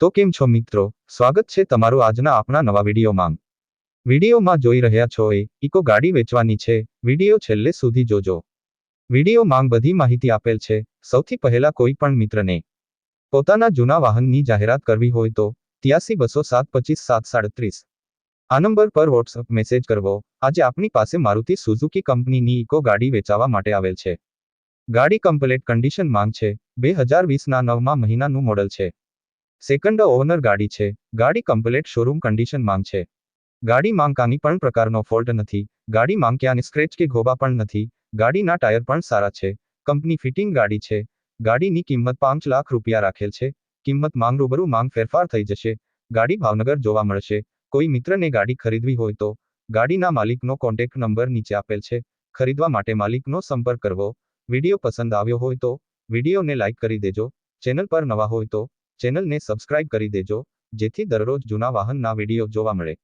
તો કેમ છો મિત્રો? સ્વાગત છે તમારું આજના આપણા નવા વિડીયોમાં. વિડીયોમાં જોઈ રહ્યા છો એ ઇકો ગાડી વેચવાની છે. વીડિયો છેલ્લે સુધી જોજો. વીડિયો માંગ બધી માહિતી આપેલ છે. સૌથી પહેલા કોઈ પણ મિત્રને પોતાના જૂના વાહનની જાહેરાત કરવી હોય તો ત્યાસી બસો સાત પચીસ સાત સાડત્રીસ. આ નંબર પર વોટ્સઅપ મેસેજ કરવો. આજે આપની પાસે મારુતિ સુઝુકી કંપનીની ઇકો ગાડી વેચાવા માટે આવેલ છે. ગાડી કમ્પ્લેટ કન્ડિશન માંગ છે. બે હજાર વીસના નવમા મહિનાનું મોડલ છે. સેકન્ડ ઓનર ગાડી છે. ગાડી કમ્પ્લેટ શોરૂમ કન્ડિશન માંગ છે. ગાડી માંગકાની પણ પ્રકારનો ફોલ્ટ નથી. ગાડી માંક્યાની સ્ક્રેચ કે ઘોબા પણ નથી. ગાડીના ટાયર પણ સારા છે. કંપની ફિટિંગ ગાડી છે. ગાડીની કિંમત પાંચ લાખ રૂપિયા રાખેલ છે. કિંમત માંગ રૂબરૂ માંગ ફેરફાર થઈ જશે. ગાડી ભાવનગર જોવા મળશે. કોઈ મિત્રને ગાડી ખરીદવી હોય તો ગાડીના માલિકનો કોન્ટેક્ટ નંબર નીચે આપેલ છે. ખરીદવા માટે માલિકનો સંપર્ક કરવો. વીડિયો પસંદ આવ્યો હોય તો વિડીયોને લાઇક કરી દેજો. ચેનલ પર નવા હોય તો ચેનલને સબસ્ક્રાઇબ કરી દેજો જેથી દરરોજ જૂના વાહનના વીડિયો જોવા મળે.